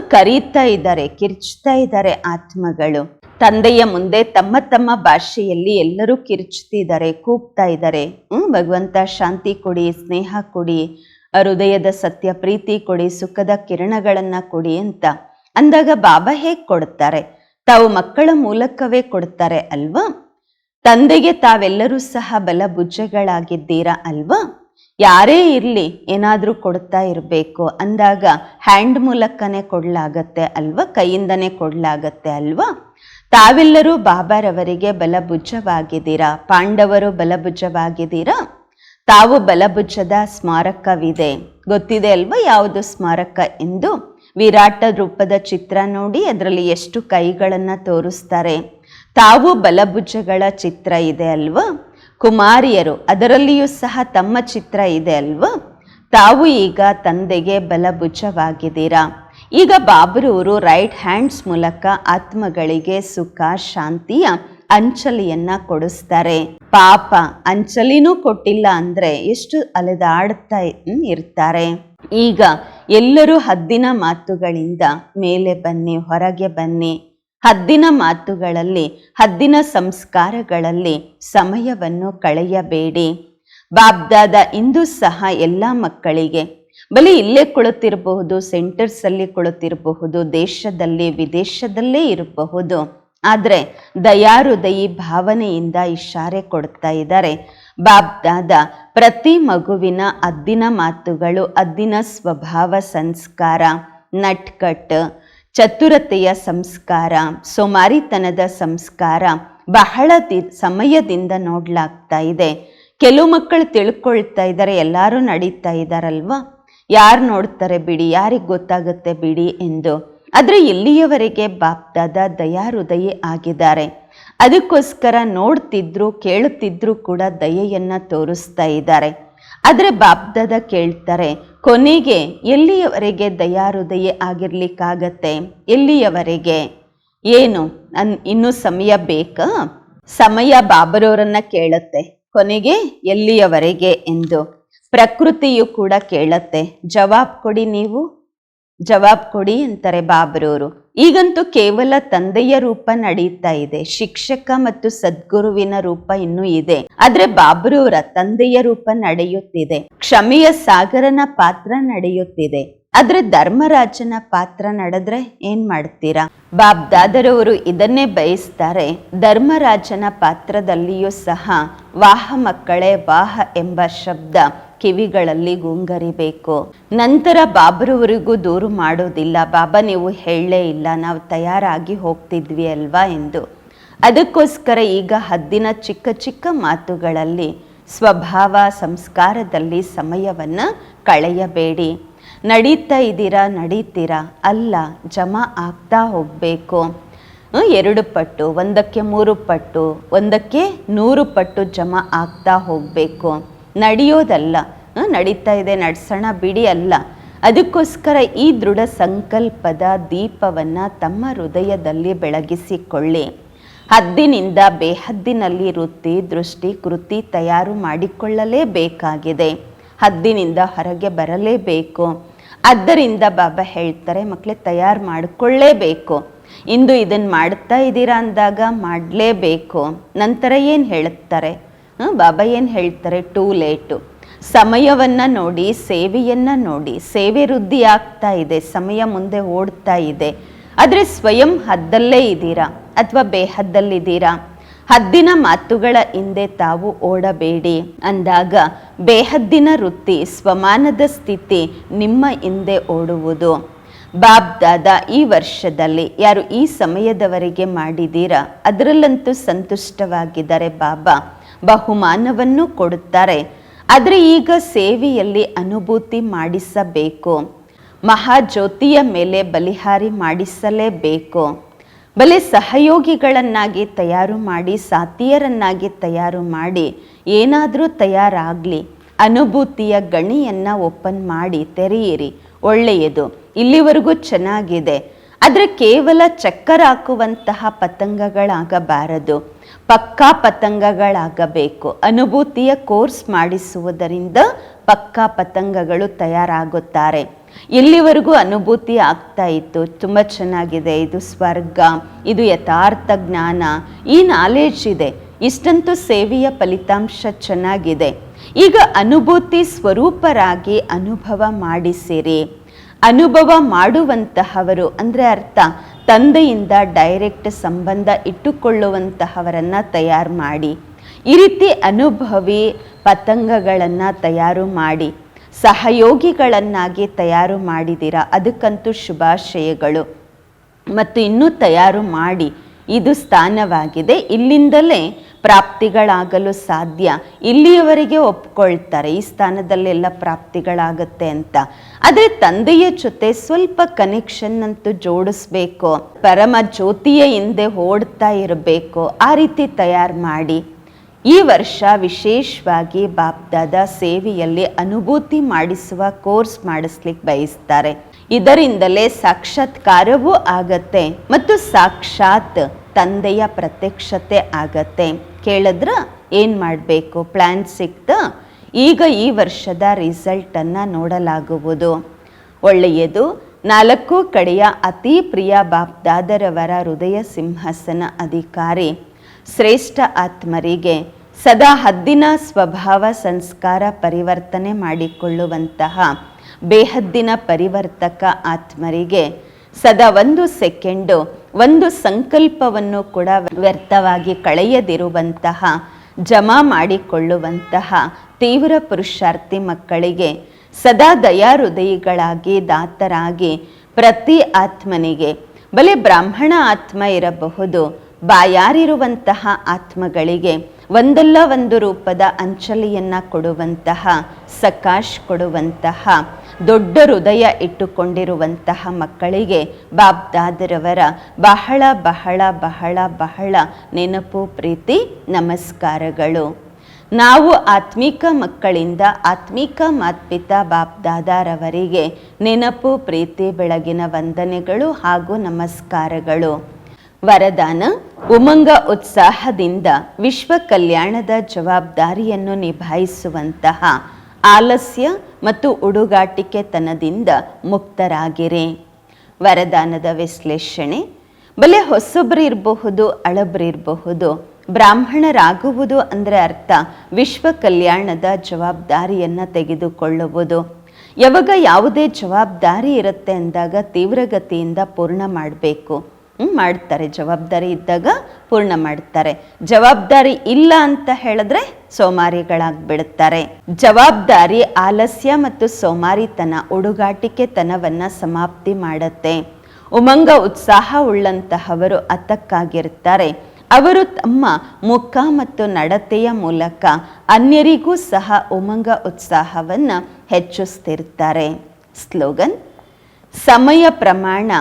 ಕರೀತಾ ಇದ್ದಾರೆ, ಕಿರ್ಚ್ತಾ ಇದ್ದಾರೆ ಆತ್ಮಗಳು. ತಂದೆಯ ಮುಂದೆ ತಮ್ಮ ತಮ್ಮ ಭಾಷೆಯಲ್ಲಿ ಎಲ್ಲರೂ ಕಿರ್ಚ್ತಿದ್ದಾರೆ ಕೂಗ್ತಾ ಇದ್ದಾರೆ. ಹ್ಮ್, ಭಗವಂತ ಶಾಂತಿ ಕೊಡಿ, ಸ್ನೇಹ ಕೊಡಿ. ಹೃದಯದ ಸತ್ಯ, ಪ್ರೀತಿ ಕೊಡಿ, ಸುಖದ ಕಿರಣಗಳನ್ನ ಕೊಡಿ ಅಂತ ಅಂದಾಗ ಬಾಬಾ ಹೇಗ್ ಕೊಡ್ತಾರೆ? ತಾವು ಮಕ್ಕಳ ಮೂಲಕವೇ ಕೊಡ್ತಾರೆ ಅಲ್ವಾ? ತಂದೆಗೆ ತಾವೆಲ್ಲರೂ ಸಹ ಬಲಭುಜಗಳಾಗಿದ್ದೀರಾ ಅಲ್ವಾ? ಯಾರೇ ಇರಲಿ ಏನಾದರೂ ಕೊಡ್ತಾ ಇರಬೇಕು ಅಂದಾಗ ಹ್ಯಾಂಡ್ ಮೂಲಕನೇ ಕೊಡಲಾಗತ್ತೆ ಅಲ್ವಾ? ಕೈಯಿಂದನೇ ಕೊಡಲಾಗತ್ತೆ ಅಲ್ವಾ? ತಾವೆಲ್ಲರೂ ಬಾಬಾರವರಿಗೆ ಬಲಭುಜವಾಗಿದ್ದೀರಾ? ಪಾಂಡವರು ಬಲಭುಜವಾಗಿದ್ದೀರಾ? ತಾವು ಬಲಭುಜದ ಸ್ಮಾರಕವಿದೆ. ಗೊತ್ತಿದೆ ಅಲ್ವಾ ಯಾವುದು ಸ್ಮಾರಕ ಎಂದು? ವಿರಾಟ ರೂಪದ ಚಿತ್ರ ನೋಡಿ ಅದರಲ್ಲಿ ಎಷ್ಟು ಕೈಗಳನ್ನು ತೋರಿಸ್ತಾರೆ. ತಾವು ಬಲಭುಜಗಳ ಚಿತ್ರ ಇದೆ ಅಲ್ವಾ? ಕುಮಾರಿಯರು ಅದರಲ್ಲಿಯೂ ಸಹ ತಮ್ಮ ಚಿತ್ರ ಇದೆ ಅಲ್ವಾ? ತಾವು ಈಗ ತಂದೆಗೆ ಬಲಭುಜವಾಗಿದ್ದೀರಾ? ಈಗ ಬಾಬರವರು ರೈಟ್ ಹ್ಯಾಂಡ್ಸ್ ಮೂಲಕ ಆತ್ಮಗಳಿಗೆ ಸುಖ, ಶಾಂತಿಯ ಅಂಚಲಿಯನ್ನ ಕೊಡಿಸ್ತಾರೆ. ಪಾಪ ಅಂಚಲಿನೂ ಕೊಟ್ಟಿಲ್ಲ ಅಂದ್ರೆ ಎಷ್ಟು ಅಲೆದಾಡ್ತಾ ಇರ್ತಾರೆ. ಈಗ ಎಲ್ಲರೂ ಹದ್ದಿನ ಮಾತುಗಳಿಂದ ಮೇಲೆ ಬನ್ನಿ, ಹೊರಗೆ ಬನ್ನಿ. ಹದ್ದಿನ ಮಾತುಗಳಲ್ಲಿ, ಹದ್ದಿನ ಸಂಸ್ಕಾರಗಳಲ್ಲಿ ಸಮಯವನ್ನು ಕಳೆಯಬೇಡಿ. ಬಾಬ್ದಾದ ಇಂದು ಸಹ ಎಲ್ಲ ಮಕ್ಕಳಿಗೆ, ಬಲಿ ಇಲ್ಲೇ ಕುಳಿತಿರಬಹುದು ಸೆಂಟರ್ಸಲ್ಲಿ ಕುಳಿತಿರಬಹುದು, ದೇಶದಲ್ಲಿ, ವಿದೇಶದಲ್ಲೇ ಇರಬಹುದು. ಆದರೆ ದಯಾಹೃದಯಿ ಭಾವನೆಯಿಂದ ಇಶಾರೆ ಕೊಡ್ತಾ ಇದ್ದಾರೆ. ಬಾಬ್ದಾದ ಪ್ರತಿ ಮಗುವಿನ ಅದ್ದಿನ ಮಾತುಗಳು, ಅದ್ದಿನ ಸ್ವಭಾವ ಸಂಸ್ಕಾರ, ನಟ್ಕಟ್, ಚತುರತೆಯ ಸಂಸ್ಕಾರ, ಸೋಮಾರಿತನದ ಸಂಸ್ಕಾರ ಬಹಳ ದಿ, ಸಮಯದಿಂದ ನೋಡ್ಲಾಗ್ತಾ ಇದೆ. ಕೆಲವು ಮಕ್ಕಳು ತಿಳ್ಕೊಳ್ತಾ ಇದ್ದಾರೆ, ಎಲ್ಲರೂ ನಡೀತಾ ಇದ್ದಾರಲ್ವಾ? ಯಾರು ನೋಡ್ತಾರೆ ಬಿಡಿ, ಯಾರಿಗೆ ಗೊತ್ತಾಗುತ್ತೆ ಬಿಡಿ ಎಂದು. ಆದರೆ ಇಲ್ಲಿಯವರೆಗೆ ಬಾಪ್ದಾದ ದಯಾಹೃದಯಿ ಆಗಿದ್ದಾರೆ? ಅದಕ್ಕೋಸ್ಕರ ನೋಡ್ತಿದ್ರು ಕೇಳುತ್ತಿದ್ರು ಕೂಡ ದಯೆಯನ್ನ ತೋರಿಸ್ತಾ ಇದ್ದಾರೆ. ಆದರೆ ಬಾಪ್ದಾದ ಕೇಳ್ತಾರೆ, ಕೊನೆಗೆ ಎಲ್ಲಿಯವರೆಗೆ ದಯಾಹೃದಯ ಆಗಿರ್ಲಿಕ್ಕಾಗತ್ತೆ? ಎಲ್ಲಿಯವರೆಗೆ? ಏನು ನನ್ನ ಇನ್ನೂ ಸಮಯ ಬೇಕಾ? ಸಮಯ ಬಾಬರವರನ್ನ ಕೇಳುತ್ತೆ, ಕೊನೆಗೆ ಎಲ್ಲಿಯವರೆಗೆ ಎಂದು. ಪ್ರಕೃತಿಯು ಕೂಡ ಕೇಳತ್ತೆ, ಜವಾಬ್ ಕೊಡಿ ನೀವು. ಜವಾಬ್ ಕೊಡಿ ಅಂತಾರೆ ಬಾಬ್ರವರು ಈಗಂತೂ ಕೇವಲ ತಂದೆಯ ರೂಪ ನಡೀತಾ ಇದೆ, ಶಿಕ್ಷಕ ಮತ್ತು ಸದ್ಗುರುವಿನ ರೂಪ ಇನ್ನೂ ಇದೆ. ಆದ್ರೆ ಬಾಬ್ರವರ ತಂದೆಯ ರೂಪ ನಡೆಯುತ್ತಿದೆ, ಕ್ಷಮೆಯ ಸಾಗರನ ಪಾತ್ರ ನಡೆಯುತ್ತಿದೆ. ಆದ್ರೆ ಧರ್ಮರಾಜನ ಪಾತ್ರ ನಡೆದ್ರೆ ಏನ್ ಮಾಡ್ತೀರಾ? ಬಾಬ್ ದಾದರವರು ಇದನ್ನೇ ಬಯಸ್ತಾರೆ, ಧರ್ಮರಾಜನ ಪಾತ್ರದಲ್ಲಿಯೂ ಸಹ ವಾಹ ಮಕ್ಕಳೇ ವಾಹ ಎಂಬ ಶಬ್ದ ಕಿವಿಗಳಲ್ಲಿ ಗುಂಗರಿಬೇಕು. ನಂತರ ಬಾಬ್ರವರಿಗೂ ದೂರು ಮಾಡೋದಿಲ್ಲ, ಬಾಬಾ, ನೀವು ಹೇಳಲೇ ಇಲ್ಲ, ನಾವು ತಯಾರಾಗಿ ಹೋಗ್ತಿದ್ವಿ ಅಲ್ವಾ? ಎಂದು. ಅದಕ್ಕೋಸ್ಕರ ಈಗ ಹದ್ದಿನ ಚಿಕ್ಕ ಚಿಕ್ಕ ಮಾತುಗಳಲ್ಲಿ, ಸ್ವಭಾವ, ಸಂಸ್ಕಾರದಲ್ಲಿ ಸಮಯವನ್ನು ಕಳೆಯಬೇಡಿ. ನಡೀತಾ ಇದ್ದೀರಾ, ನಡೀತೀರಾ? ಅಲ್ಲ, ಜಮಾ ಆಗ್ತಾ ಹೋಗಬೇಕು. ಎರಡು ಪಟ್ಟು, ಒಂದಕ್ಕೆ ಮೂರು ಪಟ್ಟು, ಒಂದಕ್ಕೆ ನೂರು ಪಟ್ಟು ಜಮಾ ಆಗ್ತಾ ಹೋಗಬೇಕು. ನಡೆಯೋದಲ್ಲ. ನಡೀತಾ ಇದೆ, ನಡ್ಸೋಣ ಬಿಡಿ ಅಲ್ಲ. ಅದಕ್ಕೋಸ್ಕರ ಈ ದೃಢ ಸಂಕಲ್ಪದ ದೀಪವನ್ನು ತಮ್ಮ ಹೃದಯದಲ್ಲಿ ಬೆಳಗಿಸಿಕೊಳ್ಳಿ. ಹದ್ದಿನಿಂದ ಬೇಹದ್ದಿನಲ್ಲಿ ವೃತ್ತಿ, ದೃಷ್ಟಿ, ಕೃತಿ ತಯಾರು ಮಾಡಿಕೊಳ್ಳಲೇಬೇಕಾಗಿದೆ. ಹದ್ದಿನಿಂದ ಹೊರಗೆ ಬರಲೇಬೇಕು. ಆದ್ದರಿಂದ ಬಾಬಾ ಹೇಳ್ತಾರೆ ಮಕ್ಕಳೇ ತಯಾರು ಮಾಡಿಕೊಳ್ಳೇಬೇಕು. ಇಂದು ಇದನ್ನು ಮಾಡ್ತಾ ಇದ್ದೀರಾ ಅಂದಾಗ ಮಾಡಲೇಬೇಕು. ನಂತರ ಏನು ಹೇಳುತ್ತಾರೆ? ಬಾಬಾ ಏನು ಹೇಳ್ತಾರೆ? Too late. ಸಮಯವನ್ನು ನೋಡಿ, ಸೇವೆಯನ್ನು ನೋಡಿ. ಸೇವೆ ವೃದ್ಧಿ ಆಗ್ತಾ ಇದೆ, ಸಮಯ ಮುಂದೆ ಓಡ್ತಾ ಇದೆ. ಆದರೆ ಸ್ವಯಂ ಹದ್ದಲ್ಲೇ ಇದ್ದೀರಾ? ಅಥವಾ ಬೇಹದ್ದಲ್ಲಿದ್ದೀರಾ? ಹದ್ದಿನ ಮಾತುಗಳ ಹಿಂದೆ ತಾವು ಓಡಬೇಡಿ. ಅಂದಾಗ, ಬೇಹದ್ದಿನ ವೃತ್ತಿ ಸ್ವಮಾನದ ಸ್ಥಿತಿ ನಿಮ್ಮ ಹಿಂದೆ ಓಡುವುದು. ಬಾಬ್ ದಾದಾ ಈ ವರ್ಷದಲ್ಲಿ ಯಾರು ಈ ಸಮಯದವರೆಗೆ ಮಾಡಿದ್ದೀರಾ ಅದರಲ್ಲಂತೂ ಸಂತುಷ್ಟವಾಗಿದ್ದಾರೆ ಬಾಬಾ, ಬಹುಮಾನವನ್ನು ಕೊಡುತ್ತಾರೆ. ಆದರೆ ಈಗ ಸೇವೆಯಲ್ಲಿ ಅನುಭೂತಿ ಮಾಡಿಸಬೇಕು. ಮಹಾಜ್ಯೋತಿಯ ಮೇಲೆ ಬಲಿಹಾರಿ ಮಾಡಿಸಲೇಬೇಕು. ಬಲೆ ಸಹಯೋಗಿಗಳನ್ನಾಗಿ ತಯಾರು ಮಾಡಿ ಸಾತಿಯರನ್ನಾಗಿ ತಯಾರು ಮಾಡಿ, ಏನಾದರೂ ತಯಾರಾಗಲಿ, ಅನುಭೂತಿಯ ಗಣಿಯನ್ನು ಓಪನ್ ಮಾಡಿ ತೆರೆಯಿರಿ. ಒಳ್ಳೆಯದು. ಇಲ್ಲಿವರೆಗೂ ಚೆನ್ನಾಗಿದೆ. ಆದರೆ ಕೇವಲ ಚಕ್ಕರ್ ಹಾಕುವಂತಹ ಪತಂಗಗಳಾಗಬಾರದು. ಪಕ್ಕಾ ಪತಂಗಗಳಾಗಬೇಕು. ಅನುಭೂತಿಯ ಕೋರ್ಸ್ ಮಾಡಿಸುವುದರಿಂದ ಪಕ್ಕಾ ಪತಂಗಗಳು ತಯಾರಾಗುತ್ತಾರೆ. ಇಲ್ಲಿವರೆಗೂ ಅನುಭೂತಿ ಆಗ್ತಾ ಇತ್ತು. ತುಂಬ ಚೆನ್ನಾಗಿದೆ. ಇದು ಸ್ವರ್ಗ. ಇದು ಯಥಾರ್ಥ ಜ್ಞಾನ. ಈ ನಾಲೆಡ್ಜ್ ಇದೆ. ಇಷ್ಟಂತೂ ಸೇವೆಯ ಫಲಿತಾಂಶ ಚೆನ್ನಾಗಿದೆ. ಈಗ ಅನುಭೂತಿ ಸ್ವರೂಪರಾಗಿ ಅನುಭವ ಮಾಡಿಸಿರಿ. ಅನುಭವ ಮಾಡುವಂತಹವರು, ಅಂದರೆ ಅರ್ಥ, ತಂದೆಯಿಂದ ಡೈರೆಕ್ಟ್ ಸಂಬಂಧ ಇಟ್ಟುಕೊಳ್ಳುವಂತಹವರನ್ನು ತಯಾರು ಮಾಡಿ. ಈ ರೀತಿ ಅನುಭವಿ ಪತಂಗಗಳನ್ನು ತಯಾರು ಮಾಡಿ, ಸಹಯೋಗಿಗಳನ್ನಾಗಿ ತಯಾರು ಮಾಡಿದ್ದೀರಾ ಅದಕ್ಕಂತೂ ಶುಭಾಶಯಗಳು. ಮತ್ತು ಇನ್ನೂ ತಯಾರು ಮಾಡಿ ಇದು ಸ್ಥಾನವಾಗಿದೆ. ಇಲ್ಲಿಂದಲೇ ಪ್ರಾಪ್ತಿಗಳಾಗಲು ಸಾಧ್ಯ. ಇಲ್ಲಿಯವರೆಗೆ ಒಪ್ಕೊಳ್ತಾರೆ, ಈ ಸ್ಥಾನದಲ್ಲೆಲ್ಲ ಪ್ರಾಪ್ತಿಗಳಾಗುತ್ತೆ ಅಂತ. ಆದರೆ ತಂದೆಯ ಜೊತೆ ಸ್ವಲ್ಪ ಕನೆಕ್ಷನ್ ಅಂತೂ ಜೋಡಿಸ್ಬೇಕು. ಪರಮ ಜ್ಯೋತಿಯ ಹಿಂದೆ ಓಡ್ತಾ ಇರಬೇಕು. ಆ ರೀತಿ ತಯಾರು ಮಾಡಿ. ಈ ವರ್ಷ ವಿಶೇಷವಾಗಿ ಬಾಪ್ದಾದ ಸೇವೆಯಲ್ಲಿ ಅನುಭೂತಿ ಮಾಡಿಸುವ ಕೋರ್ಸ್ ಮಾಡಿಸ್ಲಿಕ್ಕೆ ಬಯಸ್ತಾರೆ. ಇದರಿಂದಲೇ ಸಾಕ್ಷಾತ್ಕಾರವೂ ಆಗತ್ತೆ. ಮತ್ತು ಸಾಕ್ಷಾತ್ ತಂದೆಯ ಪ್ರತ್ಯಕ್ಷತೆ ಆಗತ್ತೆ. ಕೇಳಿದ್ರೆ ಏನು ಮಾಡಬೇಕು? ಪ್ಲ್ಯಾನ್ ಸಿಕ್ತ. ಈಗ ಈ ವರ್ಷದ ರಿಸಲ್ಟನ್ನು ನೋಡಲಾಗುವುದು. ಒಳ್ಳೆಯದು. ನಾಲ್ಕು ಕಡೆಯ ಅತಿ ಪ್ರಿಯ ಬಾಪ್ದಾದರವರ ಹೃದಯ ಸಿಂಹಾಸನ ಅಧಿಕಾರಿ. ಶ್ರೇಷ್ಠ ಆತ್ಮರಿಗೆ ಸದಾ ಹದ್ದಿನ ಸ್ವಭಾವ ಸಂಸ್ಕಾರ ಪರಿವರ್ತನೆ ಮಾಡಿಕೊಳ್ಳುವಂತಹ ಬೇಹದ್ದಿನ ಪರಿವರ್ತಕ ಆತ್ಮರಿಗೆ ಸದಾ ಒಂದು ಸೆಕೆಂಡು ಒಂದು ಸಂಕಲ್ಪವನ್ನು ಕೂಡ ವ್ಯರ್ಥವಾಗಿ ಕಳೆಯದಿರುವಂತಹ, ಜಮಾ ಮಾಡಿಕೊಳ್ಳುವಂತಹ ತೀವ್ರ ಪುರುಷಾರ್ಥಿ ಮಕ್ಕಳಿಗೆ ಸದಾ ದಯಾ ಹೃದಯಿಗಳಾಗಿ ದಾತರಾಗಿ ಪ್ರತಿ ಆತ್ಮನಿಗೆ, ಬಲೆ ಬ್ರಾಹ್ಮಣ ಆತ್ಮ ಇರಬಹುದು, ಬಾಯಾರಿರುವಂತಹ ಆತ್ಮಗಳಿಗೆ ಒಂದಲ್ಲ ಒಂದು ರೂಪದ ಅಂಚಲಿಯನ್ನು ಕೊಡುವಂತಹ, ಸಕಾಶ್ ಕೊಡುವಂತಹ ದೊಡ್ಡ ಹೃದಯ ಇಟ್ಟುಕೊಂಡಿರುವಂತಹ ಮಕ್ಕಳಿಗೆ ಬಾಬ್ದಾದರವರ ಬಹಳ ಬಹಳ ಬಹಳ ಬಹಳ ನೆನಪು, ಪ್ರೀತಿ, ನಮಸ್ಕಾರಗಳು. ನಾವು ಆತ್ಮಿಕ ಮಕ್ಕಳಿಂದ ಆತ್ಮಿಕ ಮಾತ್ಪಿತ ಬಾಪ್ದಾದಾರವರಿಗೆ ನೆನಪು, ಪ್ರೀತಿ, ಬೆಳಗಿನ ವಂದನೆಗಳು ಹಾಗೂ ನಮಸ್ಕಾರಗಳು. ವರದಾನ, ಉಮಂಗ ಉತ್ಸಾಹದಿಂದ ವಿಶ್ವ ಕಲ್ಯಾಣದ ಜವಾಬ್ದಾರಿಯನ್ನು ನಿಭಾಯಿಸುವಂತಹ ಆಲಸ್ಯ ಮತ್ತು ಉಡುಗಾಟಿಕೆತನದಿಂದ ಮುಕ್ತರಾಗಿರಿ. ವರದಾನದ ವಿಶ್ಲೇಷಣೆ, ಬಲೆ ಅಳಬ್ರು ಇರಬಹುದು ಬ್ರಾಹ್ಮಣರಾಗುವುದು ಅಂದರೆ ಅರ್ಥ ವಿಶ್ವ ಕಲ್ಯಾಣದ ಜವಾಬ್ದಾರಿಯನ್ನು ತೆಗೆದುಕೊಳ್ಳುವುದು. ಯಾವಾಗ ಯಾವುದೇ ಜವಾಬ್ದಾರಿ ಇರುತ್ತೆ ಅಂದಾಗ ತೀವ್ರಗತಿಯಿಂದ ಪೂರ್ಣ ಮಾಡಬೇಕು. ಮಾಡ್ತಾರೆ, ಜವಾಬ್ದಾರಿ ಇದ್ದಾಗ ಪೂರ್ಣ ಮಾಡ್ತಾರೆ. ಜವಾಬ್ದಾರಿ ಇಲ್ಲ ಅಂತ ಹೇಳಿದ್ರೆ ಸೋಮಾರಿಗಳಾಗ್ಬಿಡುತ್ತಾರೆ ಜವಾಬ್ದಾರಿ ಆಲಸ್ಯ ಮತ್ತು ಸೋಮಾರಿತನ ಉಡುಗಾಟಿಕೆತನವನ್ನ ಸಮಾಪ್ತಿ ಮಾಡುತ್ತೆ. ಉಮಂಗ ಉತ್ಸಾಹ ಉಳ್ಳಂತಹವರು ಅತಕ್ಕಾಗಿರುತ್ತಾರೆ ಅವರು ತಮ್ಮ ಮುಖ ಮತ್ತು ನಡತೆಯ ಮೂಲಕ ಅನ್ಯರಿಗೂ ಸಹ ಉಮಂಗ ಉತ್ಸಾಹವನ್ನು ಹೆಚ್ಚಿಸ್ತಿರ್ತಾರೆ. ಸ್ಲೋಗನ್, ಸಮಯ ಪ್ರಮಾಣ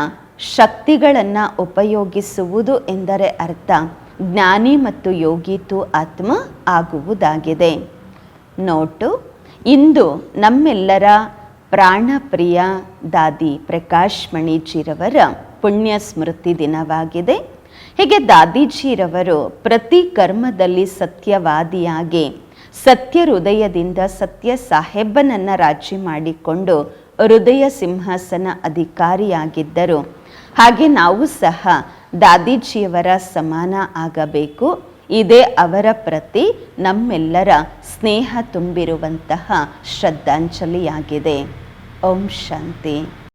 ಶಕ್ತಿಗಳನ್ನು ಉಪಯೋಗಿಸುವುದು ಎಂದರೆ ಅರ್ಥ. ಜ್ಞಾನಿ ಮತ್ತು ಯೋಗಿತು ಆತ್ಮ ಆಗುವುದಾಗಿದೆ. ನೋಟು. ಇಂದು ನಮ್ಮೆಲ್ಲರ ಪ್ರಾಣಪ್ರಿಯ ದಾದಿ ಪ್ರಕಾಶ್ ಮಣಿಜಿರವರ ಪುಣ್ಯ ಸ್ಮೃತಿ ದಿನವಾಗಿದೆ. ಹೀಗೆ ದಾದೀಜಿರವರು ಪ್ರತಿ ಕರ್ಮದಲ್ಲಿ ಸತ್ಯವಾದಿಯಾಗಿ ಸತ್ಯ ಹೃದಯದಿಂದ ಸತ್ಯ ಸಾಹೇಬನನ್ನು ರಾಜಿ ಮಾಡಿಕೊಂಡು ಹೃದಯ ಸಿಂಹಾಸನ ಅಧಿಕಾರಿಯಾಗಿದ್ದರು. ಹಾಗೆ ನಾವು ಸಹ ದಾದೀಜಿಯವರ ಸಮಾನ ಆಗಬೇಕು. ಇದೇ ಅವರ ಪ್ರತಿ ನಮ್ಮೆಲ್ಲರ ಸ್ನೇಹ ತುಂಬಿರುವಂತಹ ಶ್ರದ್ಧಾಂಜಲಿಯಾಗಿದೆ. ಓಂ ಶಾಂತಿ.